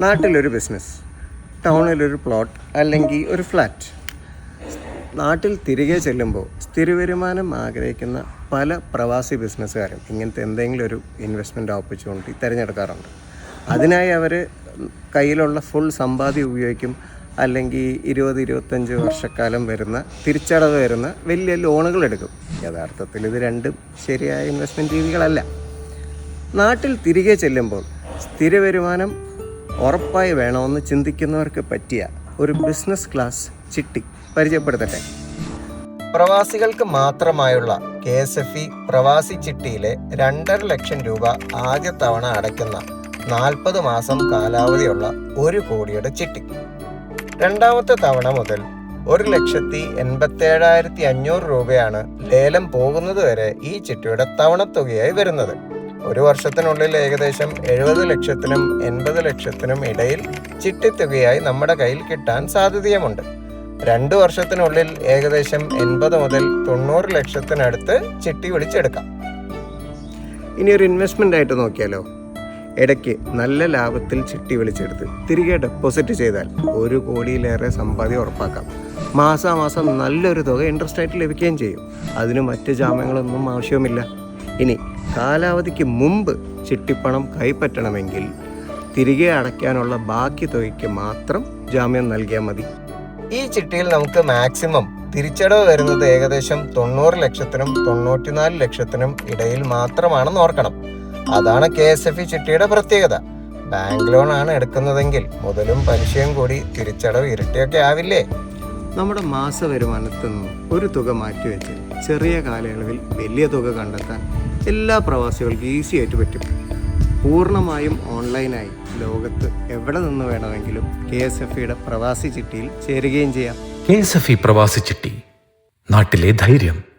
നാട്ടിലൊരു business ടൗണിലൊരു plot അല്ലെങ്കിൽ ഒരു ഫ്ലാറ്റ് നാട്ടിൽ തിരികെ ചെല്ലുമ്പോൾ സ്ഥിരവരുമാനം ആഗ്രഹിക്കുന്ന പല പ്രവാസി ബിസിനസ്സുകാരും ഇങ്ങനത്തെ എന്തെങ്കിലും ഒരു ഇൻവെസ്റ്റ്മെന്റ് ഓപ്പർച്യൂണിറ്റി തിരഞ്ഞെടുക്കാറുണ്ട്. അതിനായി അവർ കയ്യിലുള്ള ഫുൾ സമ്പാദ്യം ഉപയോഗിക്കും. അല്ലെങ്കിൽ ഇരുപത് ഇരുപത്തഞ്ച് വർഷക്കാലം വരുന്ന തിരിച്ചടവ് വരുന്ന വലിയ ലോണുകൾ എടുക്കും. യഥാർത്ഥത്തിൽ ഇത് രണ്ടും ശരിയായ ഇൻവെസ്റ്റ്മെന്റ് രീതികളല്ല. നാട്ടിൽ തിരികെ ചെല്ലുമ്പോൾ സ്ഥിര വരുമാനം ഉറപ്പായി വേണമെന്ന് ചിന്തിക്കുന്നവർക്ക് പറ്റിയ ഒരു ബിസിനസ് ക്ലാസ് ചിട്ടി. പരിചയപ്പെടുത്തട്ടെ. പ്രവാസികൾക്ക് മാത്രമായുള്ള കെ എസ് എഫ് ഇ പ്രവാസി ചിട്ടിയിലെ രണ്ടര ലക്ഷം രൂപ ആദ്യ തവണ അടയ്ക്കുന്ന നാൽപ്പത് മാസം കാലാവധിയുള്ള ഒരു കോടിയുടെ ചിട്ടി. രണ്ടാമത്തെ തവണ മുതൽ ഒരു ലക്ഷത്തി എൺപത്തേഴായിരത്തി അഞ്ഞൂറ് രൂപയാണ് ലേലം പോകുന്നത് വരെ ഈ ചിട്ടിയുടെ തവണത്തുകയായി വരുന്നത്. ഒരു വർഷത്തിനുള്ളിൽ ഏകദേശം എഴുപത് ലക്ഷത്തിനും എൺപത് ലക്ഷത്തിനും ഇടയിൽ ചിട്ടിത്തുകയായി നമ്മുടെ കയ്യിൽ കിട്ടാൻ സാധ്യതയുമുണ്ട്. രണ്ട് വർഷത്തിനുള്ളിൽ ഏകദേശം എൺപത് മുതൽ തൊണ്ണൂറ് ലക്ഷത്തിനടുത്ത് ചിട്ടി വിളിച്ചെടുക്കാം ഇനി ഒരു ഇൻവെസ്റ്റ്മെന്റ് ആയിട്ട് നോക്കിയാലോ? ഇടയ്ക്ക് നല്ല ലാഭത്തിൽ ചിട്ടി വിളിച്ചെടുത്ത് തിരികെ ഡെപ്പോസിറ്റ് ചെയ്താൽ ഒരു കോടിയിലേറെ സമ്പാദ്യം ഉറപ്പാക്കാം. മാസാമാസം നല്ലൊരു തുക ഇൻട്രസ്റ്റ് ആയിട്ട് ലഭിക്കുകയും ചെയ്യും. അതിന് മറ്റ് ജാമ്യങ്ങളൊന്നും ആവശ്യവുമില്ല. ഇനി കാലാവധിക്ക് മുമ്പ് ചിട്ടിപ്പണം കൈപ്പറ്റണമെങ്കിൽ തിരികെ അടയ്ക്കാനുള്ള ബാക്കി തുകയ്ക്ക് മാത്രം ജാമ്യം നൽകിയാൽ മതി. ഈ ചിട്ടിയിൽ നമുക്ക് മാക്സിമം തിരിച്ചടവ് വരുന്നത് ഏകദേശം തൊണ്ണൂറ് ലക്ഷത്തിനും തൊണ്ണൂറ്റിനാല് ലക്ഷത്തിനും ഇടയിൽ മാത്രമാണെന്ന് ഓർക്കണം. അതാണ് കെ എസ് എഫ് ഇ ചിട്ടിയുടെ പ്രത്യേകത. ബാങ്ക് ലോൺ ആണ് എടുക്കുന്നതെങ്കിൽ മുതലും പലിശയും കൂടി തിരിച്ചടവ് ഇരട്ടിയൊക്കെ ആവില്ലേ? നമ്മുടെ മാസ വരുമാനത്തിൽ നിന്നും ഒരു തുക മാറ്റിവെച്ച് ചെറിയ കാലയളവിൽ വലിയ തുക കണ്ടെത്താൻ എല്ലാ പ്രവാസികൾക്കും ഈസി ആയിട്ട് പറ്റും. പൂർണമായും ഓൺലൈനായി ലോകത്ത് എവിടെ നിന്ന് വേണമെങ്കിലും കെ എസ് എഫ് ഇയുടെ പ്രവാസി ചിട്ടിയിൽ ചേരുകയും ചെയ്യാം. കെ എസ് എഫ് ഇ പ്രവാസി ചിട്ടി നാട്ടിലെ ധൈര്യം.